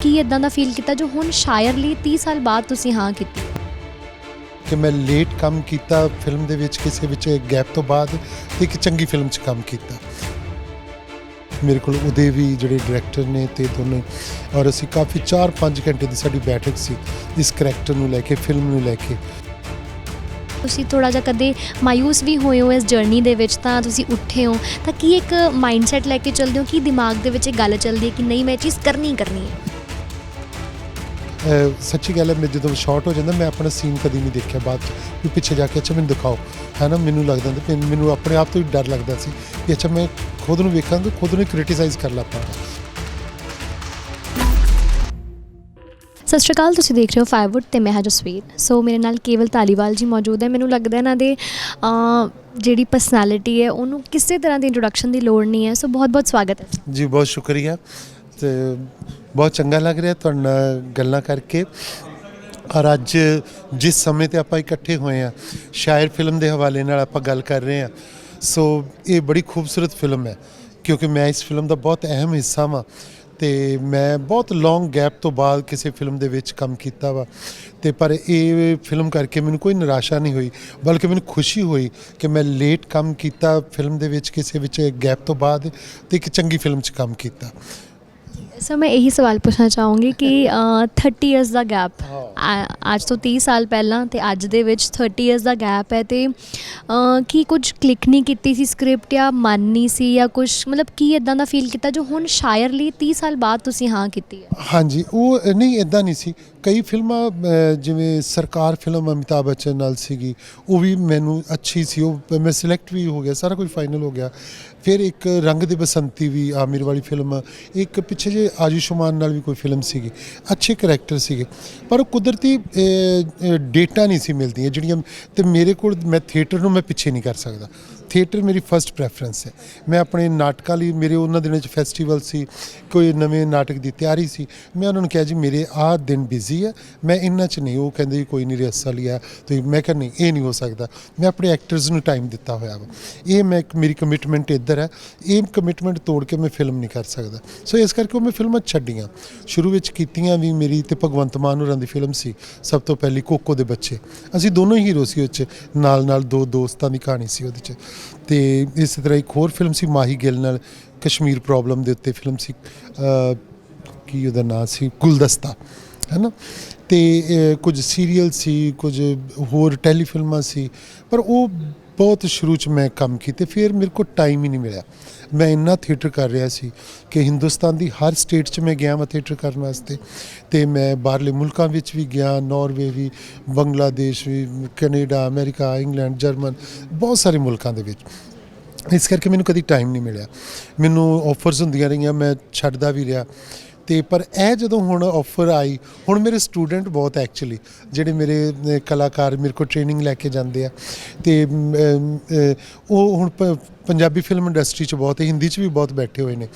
ਕੀ ਇਦਾਂ ਦਾ ਫੀਲ ਕੀਤਾ ਜੋ ਹੁਣ ਸ਼ਾਇਰ ਲਈ 30 ਸਾਲ ਬਾਅਦ ਤੁਸੀਂ ਹਾਂ ਕੀਤੀ? ਕਿ ਮੈਂ ਲੇਟ ਕੰਮ ਕੀਤਾ ਫਿਲਮ ਦੇ ਵਿੱਚ ਕਿਸੇ ਵਿੱਚ ਗੈਪ ਤੋਂ ਬਾਅਦ ਤੇ ਇੱਕ ਚੰਗੀ ਫਿਲਮ 'ਚ ਕੰਮ ਕੀਤਾ। ਮੇਰੇ ਕੋਲ ਉਹਦੇ ਵੀ ਜਿਹੜੇ ਡਾਇਰੈਕਟਰ ਨੇ ਤੇ ਦੋਨੇ ਔਰ ਅਸੀਂ ਕਾਫੀ 4-5 ਘੰਟੇ ਦੀ ਸਾਡੀ ਬੈਠਕ ਸੀ ਇਸ ਕਰੈਕਟਰ ਨੂੰ ਲੈ ਕੇ ਫਿਲਮ ਨੂੰ ਲੈ ਕੇ। ਤੁਸੀਂ ਥੋੜਾ ਜਿਹਾ ਕਦੇ ਮਾਇੂਸ ਵੀ ਹੋਏ ਹੋ ਇਸ ਜਰਨੀ ਦੇ ਵਿੱਚ ਤਾਂ ਤੁਸੀਂ ਉੱਠੇ ਹੋ ਤਾਂ ਕੀ ਇੱਕ ਮਾਈਂਡਸੈਟ ਲੈ ਕੇ ਚੱਲਦੇ ਹੋ? ਕਿ ਦਿਮਾਗ ਦੇ ਵਿੱਚ ਇਹ ਗੱਲ ਚੱਲਦੀ ਹੈ ਕਿ ਨਹੀਂ ਮੈਂ ਇਹ ਚੀਜ਼ ਕਰਨੀ ਕਰਨੀ ਹੈ? ਸੱਚੀ ਗੱਲ ਹੈ ਮੈਂ ਜਦੋਂ ਸ਼ਾਰਟ ਹੋ ਜਾਂਦਾ ਮੈਂ ਆਪਣਾ ਸੀਨ ਕਦੀ ਨਹੀਂ ਦੇਖਿਆ ਬਾਅਦ ਚ ਵੀ ਪਿੱਛੇ ਜਾ ਕੇ ਅੱਛਾ ਮੈਨੂੰ ਦਿਖਾਓ। ਹੈ ਨਾ ਮੈਨੂੰ ਲੱਗਦਾ ਹੁੰਦਾ ਵੀ ਮੈਨੂੰ ਆਪਣੇ ਆਪ ਤੋਂ ਹੀ ਡਰ ਲੱਗਦਾ ਸੀ ਕਿ ਅੱਛਾ ਮੈਂ ਖੁਦ ਨੂੰ ਵੇਖਾਂਗਾ ਖੁਦ ਨੂੰ ਕ੍ਰਿਟਿਸਾਈਜ਼ ਕਰ ਲਾਪਾਂਗਾ ਸਤਿ ਸ਼੍ਰੀ ਅਕਾਲ ਤੁਸੀਂ ਦੇਖ ਰਹੇ ਹੋ ਫਾਇਰਵੁੱਡ ਤੇ ਮੈਂ ਹਾਂ ਜਸਵੀਰ। ਸੋ ਮੇਰੇ ਨਾਲ ਕੇਵਲ ਧਾਲੀਵਾਲ ਜੀ ਮੌਜੂਦ ਹੈ। ਮੈਨੂੰ ਲੱਗਦਾ ਇਹਨਾਂ ਦੇ ਜਿਹੜੀ ਪਰਸਨੈਲਿਟੀ ਹੈ ਉਹਨੂੰ ਕਿਸੇ ਤਰ੍ਹਾਂ ਦੀ ਇੰਟਰੋਡਕਸ਼ਨ ਦੀ ਲੋੜ ਨਹੀਂ ਹੈ। ਸੋ ਬਹੁਤ ਬਹੁਤ ਸਵਾਗਤ ਹੈ। ਜੀ ਬਹੁਤ ਸ਼ੁਕਰੀਆ। ਤੇ ਬਹੁਤ ਚੰਗਾ ਲੱਗ ਰਿਹਾ ਤੁਹਾਡੇ ਨਾਲ ਗੱਲਾਂ ਕਰਕੇ। ਔਰ ਅੱਜ ਜਿਸ ਸਮੇਂ ਤੇ ਆਪਾਂ ਇਕੱਠੇ ਹੋਏ ਆ ਸ਼ਾਇਰ ਫਿਲਮ ਦੇ ਹਵਾਲੇ ਨਾਲ ਆਪਾਂ ਗੱਲ ਕਰ ਰਹੇ ਆ ਸੋ ਇਹ ਬੜੀ ਖੂਬਸੂਰਤ ਫਿਲਮ ਹੈ, ਕਿਉਂਕਿ ਮੈਂ ਇਸ ਫਿਲਮ ਦਾ ਬਹੁਤ ਅਹਿਮ ਹਿੱਸਾ ਵਾਂ ਤੇ ਮੈਂ ਬਹੁਤ ਲੌਂਗ ਗੈਪ ਤੋਂ ਬਾਅਦ ਕਿਸੇ ਫਿਲਮ ਦੇ ਵਿੱਚ ਕੰਮ ਕੀਤਾ ਵਾ। ਤੇ ਪਰ ਇਹ ਫਿਲਮ ਕਰਕੇ ਮੈਨੂੰ ਕੋਈ ਨਿਰਾਸ਼ਾ ਨਹੀਂ ਹੋਈ, ਬਲਕਿ ਮੈਨੂੰ ਖੁਸ਼ੀ ਹੋਈ ਕਿ ਮੈਂ ਲੇਟ ਕੰਮ ਕੀਤਾ ਫਿਲਮ ਦੇ ਵਿੱਚ, ਕਿਸੇ ਵਿੱਚ ਗੈਪ ਤੋਂ ਬਾਅਦ ਤੇ ਇੱਕ ਚੰਗੀ ਫਿਲਮ 'ਚ ਕੰਮ ਕੀਤਾ। ਸਰ ਮੈਂ ਇਹੀ ਸਵਾਲ ਪੁੱਛਣਾ ਚਾਹੂੰਗੀ ਕਿ ਅਹ, 30 ਇਅਰਸ ਦਾ ਗੈਪ ਅੱਜ ਤੋਂ 30 ਸਾਲ ਪਹਿਲਾਂ ਤੇ ਅੱਜ ਦੇ ਵਿੱਚ 30 ਇਅਰਸ ਦਾ ਗੈਪ ਹੈ ਤੇ ਕੀ ਕੁਝ ਕਲਿੱਕ ਨਹੀਂ ਕੀਤੀ ਸੀ ਸਕ੍ਰਿਪਟ ਜਾਂ ਮਨ ਨਹੀਂ ਸੀ ਜਾਂ ਕੁਝ ਮਤਲਬ ਕੀ ਇਦਾਂ ਦਾ ਫੀਲ ਕੀਤਾ ਜੋ ਹੁਣ ਸ਼ਾਇਰ ਲਈ 30 ਸਾਲ ਬਾਅਦ ਤੁਸੀਂ ਹਾਂ ਕੀਤੀ ਹੈ? ਹਾਂਜੀ, ਉਹ ਨਹੀਂ ਇਦਾਂ ਨਹੀਂ ਸੀ। ਕਈ ਫਿਲਮਾਂ ਜਿਵੇਂ ਸਰਕਾਰ ਫਿਲਮ ਅਮਿਤਾਭ ਬੱਚਨ ਨਾਲ ਸੀਗੀ, ਉਹ ਵੀ ਮੈਨੂੰ ਅੱਛੀ ਸੀ। ਉਹ ਮੈਂ ਸਿਲੈਕਟ ਵੀ ਹੋ ਗਿਆ, ਸਾਰਾ ਕੁਝ ਫਾਈਨਲ ਹੋ ਗਿਆ। ਫਿਰ ਇੱਕ ਰੰਗ ਦੇ ਬਸੰਤੀ ਵੀ ਆਮਿਰ ਵਾਲੀ ਫਿਲਮ, ਇੱਕ ਪਿੱਛੇ ਜੇ ਆਯੁਸ਼ਮਾਨ ਨਾਲ ਵੀ ਕੋਈ ਫਿਲਮ ਸੀਗੀ। ਅੱਛੇ ਕਰੈਕਟਰ ਸੀਗੇ। ਪਰ ਉਹ ਕੁਦਰਤੀ ਡੇਟਾ ਨਹੀਂ ਸੀ ਮਿਲਦੀਆਂ ਜਿਹੜੀਆਂ, ਤੇ ਮੇਰੇ ਕੋਲ ਮੈਂ ਥੀਏਟਰ ਨੂੰ ਮੈਂ ਪਿੱਛੇ ਨਹੀਂ ਕਰ ਸਕਦਾ। ਥੀਏਟਰ ਮੇਰੀ ਫਰਸਟ ਪ੍ਰੈਫਰੈਂਸ ਹੈ। ਮੈਂ ਆਪਣੇ ਨਾਟਕਾਂ ਲਈ, ਮੇਰੇ ਉਹਨਾਂ ਦਿਨਾਂ 'ਚ ਫੈਸਟੀਵਲ ਸੀ, ਕੋਈ ਨਵੇਂ ਨਾਟਕ ਦੀ ਤਿਆਰੀ ਸੀ। ਮੈਂ ਉਹਨਾਂ ਨੂੰ ਕਿਹਾ ਜੀ, ਮੇਰੇ ਆਹ ਦਿਨ ਬਿਜ਼ੀ ਹੈ, ਮੈਂ ਇੰਨਾ 'ਚ ਨਹੀਂ। ਉਹ ਕਹਿੰਦੇ ਕੋਈ ਨਹੀਂ ਰਿਹਰਸਲ ਹੀ ਆ ਤੇ ਮੈਂ ਕਿਹਾ, ਨਹੀਂ, ਇਹ ਨਹੀਂ ਹੋ ਸਕਦਾ। ਮੈਂ ਆਪਣੇ ਐਕਟਰਸ ਨੂੰ ਟਾਈਮ ਦਿੱਤਾ ਹੋਇਆ ਵਾ। ਇਹ ਮੈਂ ਇੱਕ, ਮੇਰੀ ਕਮਿਟਮੈਂਟ ਇੱਧਰ ਹੈ। ਇਹ ਕਮਿਟਮੈਂਟ ਤੋੜ ਕੇ ਮੈਂ ਫਿਲਮ ਨਹੀਂ ਕਰ ਸਕਦਾ। ਸੋ ਇਸ ਕਰਕੇ ਉਹ ਮੈਂ ਫਿਲਮਾਂ ਛੱਡੀਆਂ। ਸ਼ੁਰੂ ਵਿੱਚ ਕੀਤੀਆਂ ਵੀ ਮੇਰੀ ਤੇ ਭਗਵੰਤ ਮਾਨ ਹੋਰਾਂ ਦੀ ਫਿਲਮ ਸੀ, ਸਭ ਤੋਂ ਪਹਿਲੀ ਕੋਕੋ ਦੇ ਬੱਚੇ। ਅਸੀਂ ਦੋਨੋਂ ਹੀਰੋ ਸੀ ਉਹ 'ਚ। ਨਾਲ ਨਾਲ ਦੋ ਦੋਸਤਾਂ ਦੀ ਕਹਾਣੀ ਸੀ ਉਹਦੇ 'ਚ। ਤੇ ਇਸੇ ਤਰ੍ਹਾਂ ਇੱਕ ਹੋਰ ਫਿਲਮ ਸੀ ਮਾਹੀ ਗਿੱਲ ਨਾਲ ਕਸ਼ਮੀਰ ਪ੍ਰੋਬਲਮ ਦੇ ਉੱਤੇ ਫਿਲਮ ਸੀ ਕੀ ਉਹਦਾ ਨਾਂ ਸੀ ਗੁਲਦਸਤਾ ਹੈਨਾ? ਤੇ ਅਹ, ਕੁਝ ਸੀਰੀਅਲ ਸੀ ਕੁਝ ਹੋਰ ਟੈਲੀਫਿਲਮਾਂ ਸੀ ਪਰ ਉਹ ਬਹੁਤ ਸ਼ੁਰੂ ਚ ਮੈਂ ਕੰਮ ਕੀਤੇ, ਫਿਰ ਮੇਰੇ ਕੋਲ ਟਾਈਮ ਹੀ ਨਹੀਂ ਮਿਲਿਆ। ਮੈਂ ਇੰਨਾ ਥੀਏਟਰ ਕਰ ਰਿਹਾ ਸੀ ਕਿ ਹਿੰਦੁਸਤਾਨ ਦੀ ਹਰ ਸਟੇਟ 'ਚ ਮੈਂ ਗਿਆ ਮੈਂ ਥੀਏਟਰ ਕਰਨ ਵਾਸਤੇ। ਤੇ ਮੈਂ ਬਾਹਰਲੇ ਮੁਲਕਾਂ ਵਿੱਚ ਵੀ ਗਿਆ ਨਾਰਵੇ ਵੀ ਬੰਗਲਾਦੇਸ਼ ਵੀ ਕੈਨੇਡਾ ਅਮਰੀਕਾ ਇੰਗਲੈਂਡ ਜਰਮਨ ਬਹੁਤ ਸਾਰੇ ਮੁਲਕਾਂ ਦੇ ਵਿੱਚ। ਇਸ ਕਰਕੇ ਮੈਨੂੰ ਕਦੀ ਟਾਈਮ ਨਹੀਂ ਮਿਲਿਆ। ਮੈਨੂੰ ਆਫਰਸ ਹੁੰਦੀਆਂ ਰਹੀਆਂ, ਮੈਂ ਛੱਡਦਾ ਵੀ ਰਿਹਾ। ਤੇ ਪਰ ਇਹ ਜਦੋਂ ਹੁਣ ਆਫਰ ਆਈ, ਹੁਣ ਮੇਰੇ ਸਟੂਡੈਂਟ ਬਹੁਤ ਐਕਚੁਅਲੀ ਜਿਹੜੇ ਮੇਰੇ ਕਲਾਕਾਰ ਮੇਰੇ ਕੋਲ ਟ੍ਰੇਨਿੰਗ ਲੈ ਕੇ ਜਾਂਦੇ ਆ ਤੇ ਉਹ ਹੁਣ ਪ- ਪੰਜਾਬੀ ਫਿਲਮ ਇੰਡਸਟਰੀ 'ਚ ਬਹੁਤ ਹੈ, ਹਿੰਦੀ 'ਚ ਵੀ ਬਹੁਤ ਬੈਠੇ ਹੋਏ ਨੇ।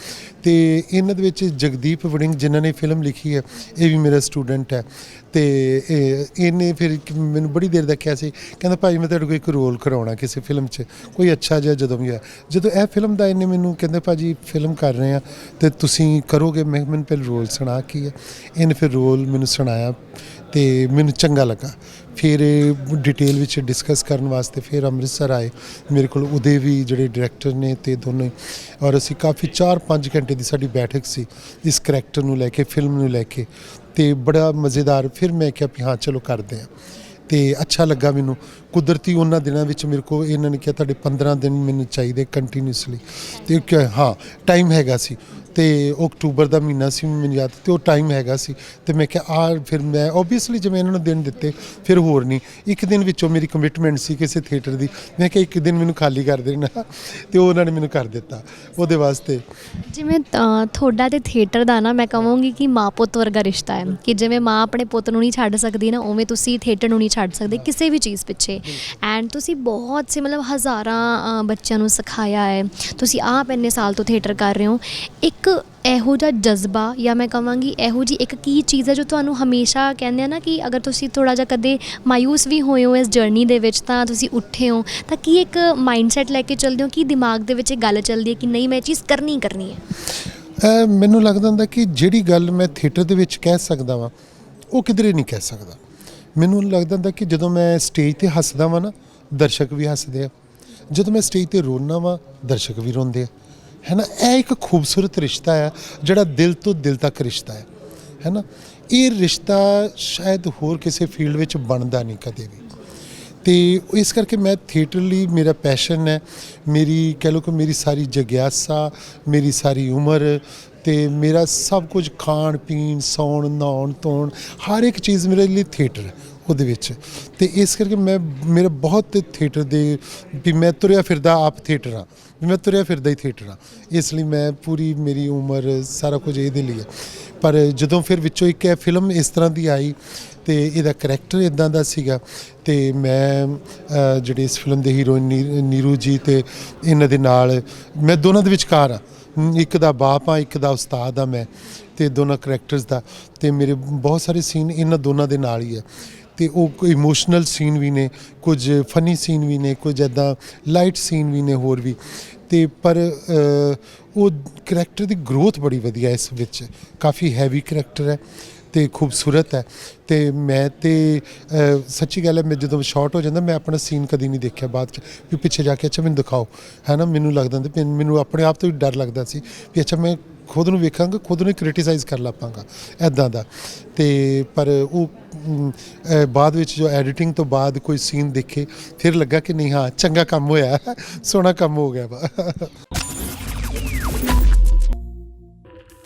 ਤੇ ਇਹਨਾਂ ਦੇ ਵਿੱਚ ਜਗਦੀਪ ਵੜਿੰਗ ਜਿਨ੍ਹਾਂ ਨੇ ਫਿਲਮ ਲਿਖੀ ਹੈ, ਇਹ ਵੀ ਮੇਰਾ ਸਟੂਡੈਂਟ ਹੈ। ਤੇ ਇਹਨੇ ਫਿਰ ਮੈਨੂੰ ਬੜੀ ਦੇਰ ਦਾ ਕਿਹਾ ਸੀ, ਕਹਿੰਦਾ ਭਾਈ ਮੈਂ ਤੁਹਾਡੇ ਕੋਲ ਇੱਕ ਰੋਲ ਕਰਾਉਣਾ ਕਿਸੇ ਫਿਲਮ 'ਚ, ਕੋਈ ਅੱਛਾ ਜਿਹਾ ਜਦੋਂ ਵੀ ਹੈ। ਜਦੋਂ ਇਹ ਫਿਲਮ ਦਾ ਇਹਨੇ ਮੈਨੂੰ ਕਹਿੰਦੇ ਭਾਜੀ ਫਿਲਮ ਕਰ ਰਹੇ ਆ ਤੇ ਤੁਸੀਂ ਕਰੋਗੇ? ਮੈਂ ਮੈਨੂੰ ਪਹਿਲੇ ਰੋਲ ਸੁਣਾ ਕੀ ਹੈ। ਇਹਨੇ ਫਿਰ ਰੋਲ ਮੈਨੂੰ ਸੁਣਾਇਆ, ਤੇ ਮੈਨੂੰ ਚੰਗਾ ਲੱਗਾ। ਫਿਰ ਡਿਟੇਲ ਵਿੱਚ ਡਿਸਕਸ ਕਰਨ ਵਾਸਤੇ ਫਿਰ ਅੰਮ੍ਰਿਤਸਰ ਆਏ। ਮੇਰੇ ਕੋਲ ਉਹਦੇ ਵੀ ਜਿਹੜੇ ਡਾਇਰੈਕਟਰ ਨੇ ਤੇ ਦੋਨੇ, ਔਰ ਅਸੀਂ ਕਾਫੀ 4-5 ਘੰਟੇ ਦੀ ਸਾਡੀ ਬੈਠਕ ਸੀ ਇਸ ਕਰੈਕਟਰ ਨੂੰ ਲੈ ਕੇ ਫਿਲਮ ਨੂੰ ਲੈ ਕੇ। ਤੇ ਬੜਾ ਮਜ਼ੇਦਾਰ, ਫਿਰ ਮੈਂ ਕਿਹਾ ਵੀ ਹਾਂ, ਚਲੋ ਕਰਦੇ ਹਾਂ। ਤੇ ਅੱਛਾ ਲੱਗਾ ਮੈਨੂੰ। ਕੁਦਰਤੀ ਉਹਨਾਂ ਦਿਨਾਂ ਵਿੱਚ ਮੇਰੇ ਕੋਲ ਇਹਨਾਂ ਨੇ ਕਿਹਾ, ਤੁਹਾਡੇ 15 ਦਿਨ ਮੈਨੂੰ ਚਾਹੀਦੇ ਕੰਟੀਨਿਊਸਲੀ ਤੇ ਹਾਂ ਟਾਈਮ ਹੈਗਾ ਸੀ। ਤੇ ਅਕਤੂਬਰ ਦਾ ਮਹੀਨਾ ਸੀ, ਮੈਨੂੰ ਯਾਦ ਤੇ ਉਹ ਟਾਈਮ ਹੈਗਾ ਸੀ। ਤੇ ਮੈਂ ਕਿਹਾ ਆ ਫਿਰ ਮੈਂ ਓਬਵੀਅਸਲੀ ਜਿਵੇਂ ਇਹਨਾਂ ਨੂੰ ਦਿਨ ਦਿੱਤੇ, ਫਿਰ ਹੋਰ ਨਹੀਂ। ਇੱਕ ਦਿਨ ਵਿੱਚੋਂ ਮੇਰੀ ਕਮਿਟਮੈਂਟ ਸੀ ਕਿਸੇ ਥੀਏਟਰ ਦੀ। ਮੈਂ ਕਿਹਾ, ਇੱਕ ਦਿਨ ਮੈਨੂੰ ਖਾਲੀ ਕਰ ਦੇਣਾ। ਤੇ ਉਹ ਉਹਨਾਂ ਨੇ ਮੈਨੂੰ ਕਰ ਦਿੱਤਾ ਉਹਦੇ ਵਾਸਤੇ। ਜਿਵੇਂ ਤੁਹਾਡਾ ਤੇ ਥੀਏਟਰ ਦਾ ਨਾ, ਮੈਂ ਕਹਾਂਗੀ ਕਿ ਮਾਂ ਪੁੱਤ ਵਰਗਾ ਰਿਸ਼ਤਾ ਹੈ। ਕਿ ਜਿਵੇਂ ਮਾਂ ਆਪਣੇ ਪੁੱਤ ਨੂੰ ਨਹੀਂ ਛੱਡ ਸਕਦੀ ਨਾ, ਉਵੇਂ ਤੁਸੀਂ ਥੀਏਟਰ ਨੂੰ ਨਹੀਂ ਛੱਡ ਸਕਦੇ ਕਿਸੇ ਵੀ ਚੀਜ਼ ਪਿੱਛੇ। ਐਂਡ ਤੁਸੀਂ ਬਹੁਤ ਸੇ, ਮਤਲਬ ਹਜ਼ਾਰਾਂ ਬੱਚਿਆਂ ਨੂੰ ਸਿਖਾਇਆ ਹੈ। ਤੁਸੀਂ ਆਪ ਇੰਨੇ ਸਾਲ ਤੋਂ ਥੀਏਟਰ ਕਰ ਰਹੇ ਹੋ। ਇੱਕ ਇੱਕ ਇਹੋ ਜਿਹਾ ਜਜ਼ਬਾ ਜਾਂ ਮੈਂ ਕਹਾਂਗੀ ਇਹੋ ਜੀ ਇੱਕ ਕੀ ਚੀਜ਼ ਹੈ ਜੋ ਤੁਹਾਨੂੰ ਹਮੇਸ਼ਾ ਕਹਿੰਦੇ ਆ ਨਾ ਕਿ ਅਗਰ ਤੁਸੀਂ ਥੋੜਾ ਜਿਹਾ ਕਦੇ ਮਾਇੂਸ ਵੀ ਹੋਏ ਹੋ ਇਸ ਜਰਨੀ ਦੇ ਵਿੱਚ ਤਾਂ ਤੁਸੀਂ ਉੱਠੇ ਹੋ, ਤਾਂ ਕੀ ਇੱਕ ਮਾਈਂਡਸੈਟ ਲੈ ਕੇ ਚੱਲਦੇ ਹੋ? ਕਿ ਦਿਮਾਗ ਦੇ ਵਿੱਚ ਇਹ ਗੱਲ ਚੱਲਦੀ ਹੈ ਕਿ ਨਹੀਂ ਮੈਂ ਇਹ ਚੀਜ਼ ਕਰਨੀ ਕਰਨੀ ਹੈ? ਮੈਨੂੰ ਲੱਗਦਾ ਹੁੰਦਾ ਕਿ ਜਿਹੜੀ ਗੱਲ ਮੈਂ ਥੀਏਟਰ ਦੇ ਵਿੱਚ ਕਹਿ ਸਕਦਾ ਵਾਂ, ਉਹ ਕਿਧਰੇ ਨਹੀਂ ਕਹਿ ਸਕਦਾ। ਮੈਨੂੰ ਲੱਗਦਾ ਹੁੰਦਾ ਕਿ ਜਦੋਂ ਮੈਂ ਸਟੇਜ ਤੇ ਹੱਸਦਾ ਵਾਂ ਨਾ, ਦਰਸ਼ਕ ਵੀ ਹੱਸਦੇ ਆ। ਜਦੋਂ ਮੈਂ ਸਟੇਜ ਤੇ ਰੋਣਾ ਵਾਂ, ਦਰਸ਼ਕ ਵੀ ਰੋਂਦੇ ਆ। ਹੈ ਨਾ? ਇਹ ਇੱਕ ਖੂਬਸੂਰਤ ਰਿਸ਼ਤਾ ਹੈ ਜਿਹੜਾ ਦਿਲ ਤੋਂ ਦਿਲ ਤੱਕ ਰਿਸ਼ਤਾ ਹੈ ਹੈ ਨਾ? ਇਹ ਰਿਸ਼ਤਾ ਸ਼ਾਇਦ ਹੋਰ ਕਿਸੇ ਫੀਲਡ ਵਿੱਚ ਬਣਦਾ ਨਹੀਂ ਕਦੇ ਵੀ। ਤੇ ਇਸ ਕਰਕੇ ਮੈਂ ਥੀਏਟਰ ਲਈ ਮੇਰਾ ਪੈਸ਼ਨ ਹੈ, ਮੇਰੀ ਕਹਿ ਲਓ ਕਿ ਮੇਰੀ ਸਾਰੀ ਜਗਿਆਸਾ, ਮੇਰੀ ਸਾਰੀ ਉਮਰ ਤੇ ਮੇਰਾ ਸਭ ਕੁਝ ਖਾਣ, ਪੀਣ, ਸੌਣ, ਨਹਾਉਣ, ਧੋਣ, ਹਰ ਇੱਕ ਚੀਜ਼ ਮੇਰੇ ਲਈ ਥੀਏਟਰ ਉਹਦੇ ਵਿੱਚ। ਤੇ ਇਸ ਕਰਕੇ ਮੈਂ, ਮੇਰਾ ਬਹੁਤ ਥੀਏਟਰ ਦੇ ਵੀ ਮੈਂ ਤੁਰਿਆ ਫਿਰਦਾ ਆਪ ਥੀਏਟਰ ਆ ਵੀ ਮੈਂ ਤੁਰਿਆ ਫਿਰਦਾ ਹੀ ਥੀਏਟਰ ਆ ਇਸ ਲਈ ਮੈਂ ਪੂਰੀ ਮੇਰੀ ਉਮਰ ਸਾਰਾ ਕੁਝ ਇਹਦੇ ਲਈ ਹੈ। ਪਰ ਜਦੋਂ ਫਿਰ ਵਿੱਚੋਂ ਇੱਕ ਇਹ ਫਿਲਮ ਇਸ ਤਰ੍ਹਾਂ ਦੀ ਆਈ ਤੇ ਇਹਦਾ ਕਰੈਕਟਰ ਇਦਾਂ ਦਾ ਸੀਗਾ ਤੇ ਮੈਂ ਜਿਹੜੇ ਇਸ ਫਿਲਮ ਦੇ ਹੀਰੋਇਨ ਨੀਰੂ ਜੀ ਤੇ ਇਹਨਾਂ ਦੇ ਨਾਲ, ਮੈਂ ਦੋਨਾਂ ਦੇ ਵਿਚਕਾਰ ਆ ਇੱਕ ਦਾ ਬਾਪ ਆ ਇੱਕ ਦਾ ਉਸਤਾਦ ਆ ਮੈਂ ਤੇ ਦੋਨਾਂ ਕਰੈਕਟਰਸ ਦਾ ਤੇ ਮੇਰੇ ਬਹੁਤ ਸਾਰੇ ਸੀਨ ਇਹਨਾਂ ਦੋਨਾਂ ਦੇ ਨਾਲ ਹੀ ਆ ਤੇ ਉਹ ਕੋਈ ਇਮੋਸ਼ਨਲ ਸੀਨ ਵੀ ਨੇ, ਕੁਝ ਫਨੀ ਸੀਨ ਵੀ ਨੇ, ਕੁਝ ਐਦਾਂ ਲਾਈਟ ਸੀਨ ਵੀ ਨੇ ਹੋਰ ਵੀ। ਤੇ ਪਰ ਉਹ ਕਰੈਕਟਰ ਦੀ ਗਰੋਥ ਬੜੀ ਵਧੀਆ ਇਸ ਵਿੱਚ। ਕਾਫੀ ਹੈਵੀ ਕਰੈਕਟਰ ਹੈ ਤੇ ਖੂਬਸੂਰਤ ਹੈ। ਤੇ ਮੈਂ ਤੇ ਸੱਚੀ ਗੱਲ ਹੈ, ਮੈਂ ਜਦੋਂ ਸ਼ਾਰਟ ਹੋ ਜਾਂਦਾ, ਮੈਂ ਆਪਣਾ ਸੀਨ ਕਦੀ ਨਹੀਂ ਦੇਖਿਆ ਬਾਅਦ ਚ, ਵੀ ਪਿੱਛੇ ਜਾ ਕੇ, ਅੱਛਾ, ਮੈਨੂੰ ਦਿਖਾਓ। ਹੈ ਨਾ, ਮੈਨੂੰ ਲੱਗਦਾ ਹੁੰਦਾ ਮੈਨੂੰ ਆਪਣੇ ਆਪ ਤੋਂ ਹੀ ਡਰ ਲੱਗਦਾ ਸੀ ਵੀ, ਅੱਛਾ, ਮੈਂ ਖੁਦ ਨੂੰ ਵੇਖਾਂਗਾ, ਖੁਦ ਨੂੰ ਕ੍ਰਿਟਿਸਾਈਜ਼ ਕਰ ਲਾਪਾਂਗਾ ਐਦਾਂ ਦਾ। ਤੇ ਪਰ ਉਹ ਬਾਅਦ ਵਿੱਚ ਜੋ ਐਡੀਟਿੰਗ ਤੋਂ ਬਾਅਦ ਕੋਈ ਸੀਨ ਦੇਖੇ, ਫਿਰ ਲੱਗਾ ਕਿ ਨਹੀਂ, ਹਾਂ, ਚੰਗਾ ਕੰਮ ਹੋਇਆ। ਸੋਹਣਾ ਕੰਮ ਹੋ ਗਿਆ ਵਾ।